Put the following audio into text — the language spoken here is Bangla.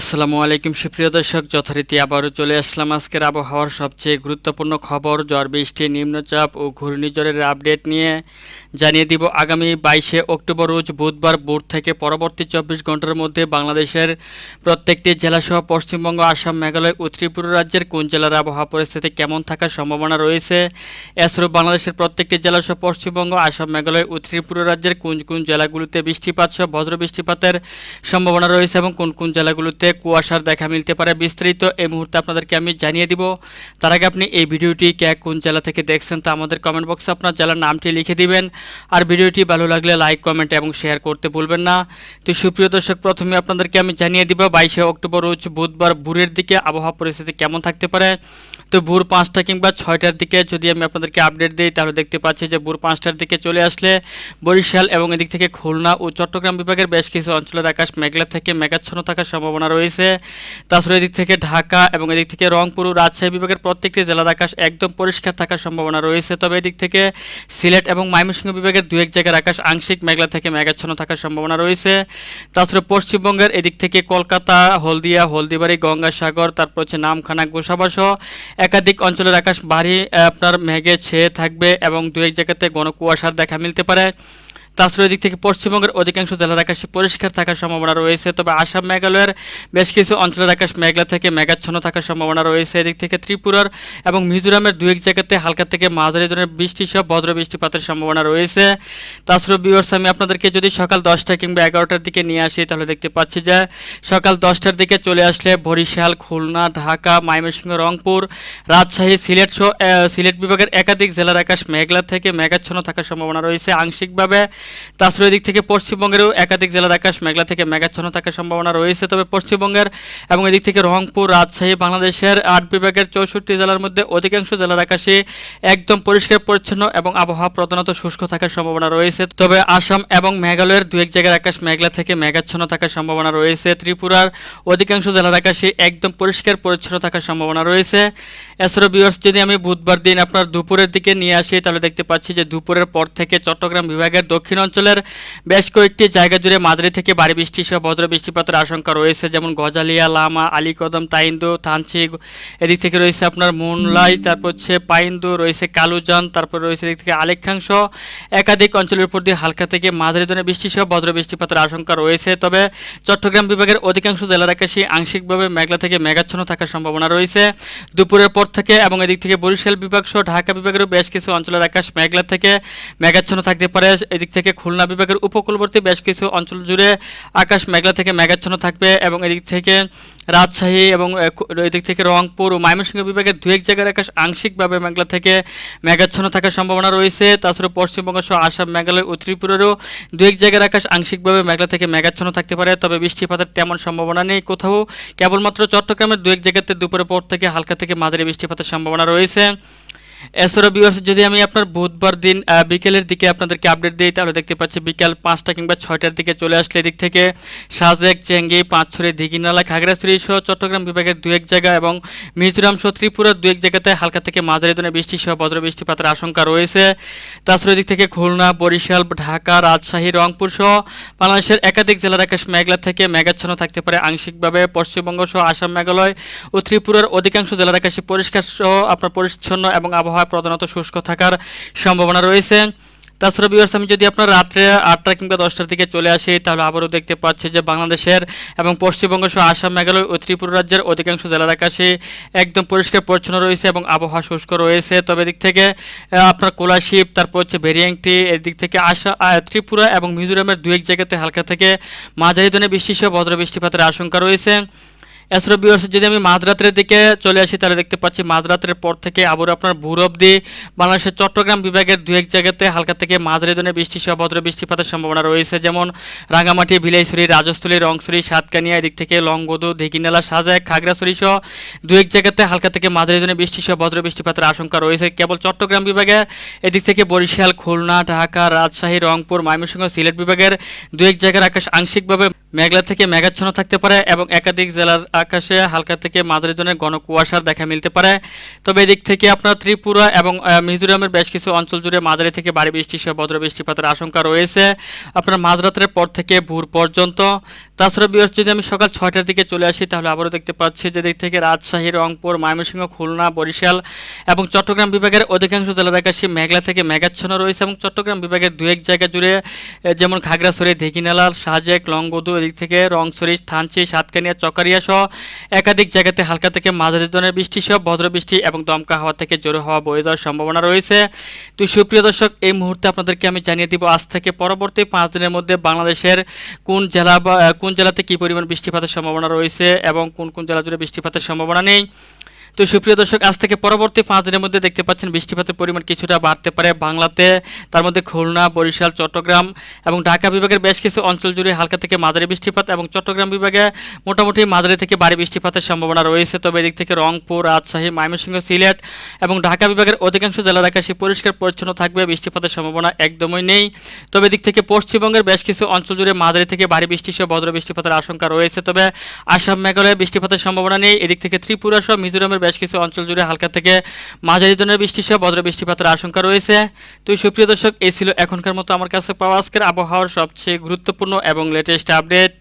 আসসালামু আলাইকুম, সুপ্রিয় দর্শক, যথারীতি আবারও চলে আসলাম আজকের আবহাওয়ার সবচেয়ে গুরুত্বপূর্ণ খবর। ঝড় বৃষ্টি, নিম্নচাপ ও ঘূর্ণিঝড়ের আপডেট নিয়ে জানিয়ে দিব আগামী বাইশে অক্টোবর রোজ বুধবার ভোর থেকে পরবর্তী চব্বিশ ঘণ্টার মধ্যে বাংলাদেশের প্রত্যেকটি জেলাসহ পশ্চিমবঙ্গ, আসাম, মেঘালয় ও ত্রিপুরা রাজ্যের কোন জেলার আবহাওয়া পরিস্থিতি কেমন থাকার সম্ভাবনা রয়েছে? এছাড়াও বাংলাদেশের প্রত্যেকটি জেলাসহ পশ্চিমবঙ্গ, আসাম, মেঘালয় ও ত্রিপুরা রাজ্যের কোন কোন জেলাগুলিতে বৃষ্টিপাত সহ বজ্র বৃষ্টিপাতের সম্ভাবনা রয়েছে এবং কোন কোন জেলাগুলোতে কুয়াশার দেখা মিলতে পারে। বিস্তারিত এই মুহূর্তে আপনাদেরকে আমি জানিয়ে দিব। তার আগে আপনি এই ভিডিওটি কে কোন জেলা থেকে দেখছেন তা আমাদের কমেন্ট বক্সে আপনার জেলার নামটি লিখে দিবেন। আর ভিডিওটি ভালো লাগলে লাইক কমেন্ট এবং শেয়ার করতে ভুলবেন না। তো সুপ্রিয় দর্শক, প্রথমে আপনাদেরকে আমি জানিয়ে দিব, বাইশে অক্টোবর রোজ বুধবার ভোরের দিকে আবহাওয়া পরিস্থিতি কেমন থাকতে পারে? তো ভোর পাঁচটা কিংবা ছয়টার দিকে যদি আমি আপনাদেরকে আপডেট দিই, তাহলে দেখতে পাচ্ছি যে ভোর পাঁচটার দিকে চলে আসলে বরিশাল এবং এদিক থেকে খুলনা ও চট্টগ্রাম বিভাগের বেশ কিছু অঞ্চলের আকাশ মেঘলা থেকে মেঘাচ্ছন্ন থাকার সম্ভাবনা রয়েছে। তাছাড়া এদিক থেকে ঢাকা এবং এদিক থেকে রংপুর রাজশাহী বিভাগের প্রত্যেকটি জেলার আকাশ একদম পরিষ্কার থাকার সম্ভাবনা রয়েছে। তবে এদিক থেকে সিলেট এবং ময়মনসিংহ বিভাগের দু এক জায়গার আকাশ আংশিক মেঘলা থেকে মেঘাচ্ছন্ন থাকার সম্ভাবনা রয়েছে। তাছাড়া পশ্চিমবঙ্গের এদিক থেকে কলকাতা, হলদিয়া, হলদিবাড়ি, গঙ্গাসাগর, তারপর হচ্ছে নামখানা, গোসাবাসহ একাধিক অঞ্চলের আকাশ ভারী আপনার মেঘে ছেয়ে থাকবে এবং দু এক জায়গাতে ঘন কুয়াশার দেখা মিলতে পারে। তাছাড়া এদিক থেকে পশ্চিমবঙ্গের অধিকাংশ জেলার আকাশে পরিষ্কার থাকার সম্ভাবনা রয়েছে, তবে আসাম, মেঘালয়ের বেশ কিছু অঞ্চলের আকাশ মেঘলা থেকে মেঘাচ্ছন্ন থাকার সম্ভাবনা রয়েছে। এদিক থেকে ত্রিপুরার এবং মিজোরামের দু এক জায়গাতে হালকা থেকে মাঝারি ধরনের বৃষ্টি সহ বজ্র বৃষ্টিপাতের সম্ভাবনা রয়েছে। তাছাড়া বিবর্স আমি আপনাদেরকে যদি সকাল দশটা কিংবা এগারোটার দিকে নিয়ে আসি, তাহলে দেখতে পাচ্ছি যে সকাল দশটার দিকে চলে আসলে বরিশাল, খুলনা, ঢাকা, ময়মনসিংহ, রংপুর, রাজশাহী, সিলেট সহ সিলেট বিভাগের একাধিক জেলার আকাশ মেঘলা থেকে মেঘাচ্ছন্ন থাকার সম্ভাবনা রয়েছে। আংশিকভাবে তাছাড়া এদিক থেকে পশ্চিমবঙ্গেরও একাধিক জেলার আকাশ মেঘলা থেকে মেঘাচ্ছন্ন থাকার সম্ভাবনা রয়েছে। তবে পশ্চিমবঙ্গের এবং এদিক থেকে রংপুর, রাজশাহী, বাংলাদেশের আট বিভাগের চৌষট্টি জেলার মধ্যে অধিকাংশ জেলার আকাশে একদম পরিষ্কার, পরিচ্ছন্ন এবং আবহাওয়া প্রধানত শুষ্ক থাকার সম্ভাবনা রয়েছে। তবে আসাম এবং মেঘালয়ের দু এক জায়গার আকাশ মেঘলা থেকে মেঘাচ্ছন্ন থাকার সম্ভাবনা রয়েছে। ত্রিপুরার অধিকাংশ জেলার আকাশে একদম পরিষ্কার, পরিচ্ছন্ন থাকার সম্ভাবনা রয়েছে। এছাড়াও বিয়ার্স যদি আমি বুধবার দিন আপনার দুপুরের দিকে নিয়ে আসি, তাহলে দেখতে পাচ্ছি যে দুপুরের পর থেকে চট্টগ্রাম বিভাগের দক্ষিণ অঞ্চলের বেশ কয়েকটি জায়গা জুড়ে মাঝারি থেকে ভারী বৃষ্টি সহ ভদ্র বৃষ্টিপাতের আশঙ্কা রয়েছে যেমন গজালিয়া লামা আলীকদম তাইন্দু থানচি এদিক থেকে রয়েছে আপনার মুনলাই তারপর হচ্ছে পাইন্দু রয়েছে কালুজান তারপর রয়েছে এদিক থেকে আলেকখাংশ একাধিক অঞ্চলের উপর দিয়ে হালকা থেকে মাঝারি ধরনের বৃষ্টি সহ ভদ্র বৃষ্টিপাতের আশঙ্কা রয়েছে। তবে চট্টগ্রাম বিভাগের অধিকাংশ জেলার আকাশে আংশিকভাবে মেঘলা থেকে মেঘাচ্ছন্ন থাকার সম্ভাবনা রয়েছে। দুপুরের পর থেকে এবং এদিক থেকে বরিশাল বিভাগ সহ ঢাকা বিভাগেরও বেশ কিছু অঞ্চলের আকাশ মেঘলা থেকে মেঘাচ্ছন্ন থাকতে পারে। এদিক থেকে খুলনা বিভাগের উপকূলবর্তী বেশ কিছু অঞ্চল জুড়ে আকাশ মেঘলা থেকে মেঘাচ্ছন্ন থাকবে এবং এদিক থেকে রাজশাহী এবং এদিক থেকে রংপুর ও ময়মনসিংহ বিভাগের দু এক জায়গার আকাশ আংশিকভাবে মেঘলা থেকে মেঘাচ্ছন্ন থাকার সম্ভাবনা রয়েছে। তাছাড়া পশ্চিমবঙ্গ সহ আসাম, মেঘালয় ও ত্রিপুরারও দু এক জায়গার আকাশ আংশিকভাবে মেঘলা থেকে মেঘাচ্ছন্ন থাকতে পারে, তবে বৃষ্টিপাতের তেমন সম্ভাবনা নেই। কোথাও কেবলমাত্র চট্টগ্রামের দু এক জায়গাতে দুপুরের পর থেকে হালকা থেকে মাঝারি বৃষ্টিপাতের সম্ভাবনা রয়েছে। এছাড়াও বিভার্স যদি আমি আপনার বুধবার দিন বিকেলের দিকে আপনাদেরকে আপডেট দিই, তাহলে দেখতে পাচ্ছি বিকাল পাঁচটা কিংবা ছয়টার দিকে চলে আসলে এদিক থেকে সাজেক, চেঙ্গি, পাঁচছড়ি, দিঘিনালা, খাগড়াছড়ি সহ চট্টগ্রাম বিভাগের দু এক জায়গা এবং মিজোরাম সহ ত্রিপুরার দু এক জায়গাতে হালকা থেকে মাঝারি ধরনের বৃষ্টি সহ বজ্র বৃষ্টিপাতের আশঙ্কা রয়েছে। তাছাড়া এদিক থেকে খুলনা, বরিশাল, ঢাকা, রাজশাহী, রংপুর সহ বাংলাদেশের একাধিক জেলার আকাশ মেঘলা থেকে মেঘাচ্ছন্ন থাকতে পারে আংশিকভাবে। পশ্চিমবঙ্গ সহ আসাম, মেঘালয় ও ত্রিপুরার অধিকাংশ জেলার আকাশে পরিষ্কার সহ আপনার পরিচ্ছন্ন এবং আবহাওয়া প্রধানত শুষ্ক থাকার সম্ভাবনা রয়েছে। তাছাড়া বিভার্স আমি যদি আপনার রাত্রে আটটা কিংবা দশটার দিকে চলে আসি, তাহলে আবারও দেখতে পাচ্ছি যে বাংলাদেশের এবং পশ্চিমবঙ্গ সহ আসাম, মেঘালয় ও ত্রিপুরা রাজ্যের অধিকাংশ জেলার আকাশে একদম পরিষ্কার পরিচ্ছন্ন রয়েছে এবং আবহাওয়া শুষ্ক রয়েছে। তবে এদিক থেকে আপনার কোলাশিপ তারপর হচ্ছে ভেরিয়াংটি এদিক থেকে আসা ত্রিপুরা এবং মিজোরামের দু এক জায়গাতে হালকা থেকে মাঝারি ধরনের বৃষ্টি সহ ভদ্র বৃষ্টিপাতের আশঙ্কা রয়েছে। এছাড়া যদি আমি মাঝরাতের দিকে চলে আসি, তাহলে দেখতে পাচ্ছি মাঝরাতের পর থেকে আবার আপনার ভোর অবধি বাংলাদেশের চট্টগ্রাম বিভাগের দু এক জায়গাতে হালকা থেকে মাঝারি ধরনের বৃষ্টি সহ ভদ্র বৃষ্টিপাতের সম্ভাবনা রয়েছে। যেমন রাঙামাটি ভিলাইছড়ি, রাজস্থলী, রংছড়ি, সাতকানিয়া, এদিক থেকে লংগদু দিঘিনালা সাজায় খাগড়াছড়ি সহ দু এক জায়গাতে হালকা থেকে মাঝারি ধরনের বৃষ্টি সহ ভদ্র বৃষ্টিপাতের আশঙ্কা রয়েছে। কেবল চট্টগ্রাম বিভাগে এদিক থেকে বরিশাল, খুলনা, ঢাকা, রাজশাহী, রংপুর, ময়মনসিংহ, সিলেট বিভাগের দু এক জায়গার আকাশ আংশিকভাবে মেঘলা থেকে মেঘাচ্ছন্ন থাকতে পারে এবং একাধিক জেলার আকাশে হালকা থেকে মাঝারি ধরনের ঘন কুয়াশার দেখা মিলতে পারে। তবে এদিক থেকে আপনার ত্রিপুরা এবং মিজোরামের বেশ কিছু অঞ্চল জুড়ে মাঝারি থেকে ভারী বৃষ্টি সহ বজ্র বৃষ্টিপাতের আশঙ্কা রয়েছে। আপনার মাঝরাতের পর থেকে ভোর পর্যন্ত। তাছাড়া বিয়ার্স যদি আমি সকাল ছয়টার দিকে চলে আসি, তাহলে আবারও দেখতে পাচ্ছি যে দিক থেকে রাজশাহী, রংপুর, ময়মনসিংহ, খুলনা, বরিশাল এবং চট্টগ্রাম বিভাগের অধিকাংশ জেলার আকাশে মেঘলা থেকে মেঘাচ্ছন্ন রয়েছে এবং চট্টগ্রাম বিভাগের দু এক জায়গা জুড়ে যেমন খাগড়াছড়ি ধেকিনালাল সাজেক, লংগদু, এদিক থেকে রংছড়ি, থানচি, সাতকানিয়া, চকারিয়া সহ একাধিক জায়গাতে হালকা থেকে মাঝারি ধরনের বৃষ্টি সহ ভদ্র বৃষ্টি এবং দমকা হাওয়া থেকে জোরে হওয়া বয়ে যাওয়ার সম্ভাবনা রয়েছে। তো সুপ্রিয় দর্শক, এই মুহূর্তে আপনাদেরকে আমি জানিয়ে দিব আজ থেকে পরবর্তী পাঁচ দিনের মধ্যে বাংলাদেশের কোন জেলা বা, কোন জেলাতে কী পরিমাণ বৃষ্টিপাতের সম্ভাবনা রয়েছে এবং কোন কোন জেলা জুড়ে বৃষ্টিপাতের সম্ভাবনা নেই। তো সুপ্রিয় দর্শক, আজ থেকে পরবর্তী পাঁচ দিনের মধ্যে দেখতে পাচ্ছেন বৃষ্টিপাতের পরিমাণ কিছুটা বাড়তে পারে বাংলাতে। তার মধ্যে খুলনা, বরিশাল, চট্টগ্রাম এবং ঢাকা বিভাগের বেশ কিছু অঞ্চল জুড়ে হালকা থেকে মাঝারি বৃষ্টিপাত এবং চট্টগ্রাম বিভাগে মোটামুটি মাঝারি থেকে ভারী বৃষ্টিপাতের সম্ভাবনা রয়েছে। তবে এদিক থেকে রংপুর, রাজশাহী, ময়মনসিংহ, সিলেট এবং ঢাকা বিভাগের অধিকাংশ জেলার আকাশে পরিষ্কার পরিচ্ছন্ন থাকবে। বৃষ্টিপাতের সম্ভাবনা একদমই নেই। তবে এদিক থেকে পশ্চিমবঙ্গের বেশ কিছু অঞ্চল জুড়ে মাঝারি থেকে ভারী বৃষ্টি সহ ভদ্র বৃষ্টিপাতের আশঙ্কা রয়েছে। তবে আসাম, মেঘালয়ে বৃষ্টিপাতের সম্ভাবনা নেই। এদিক থেকে ত্রিপুরা সহ মিজোরামের বেশ কিছু অঞ্চল জুড়ে হালকা থেকে মাঝারি ধরনের বৃষ্টি সহ বজ্র বৃষ্টিপাতের আশঙ্কা রয়েছে। তো সুপ্রিয় দর্শক, এই ছিল এখনকার মতো আমার কাছে পাওয়া আজকের আবহাওয়ার সবচেয়ে গুরুত্বপূর্ণ এবং লেটেস্ট আপডেট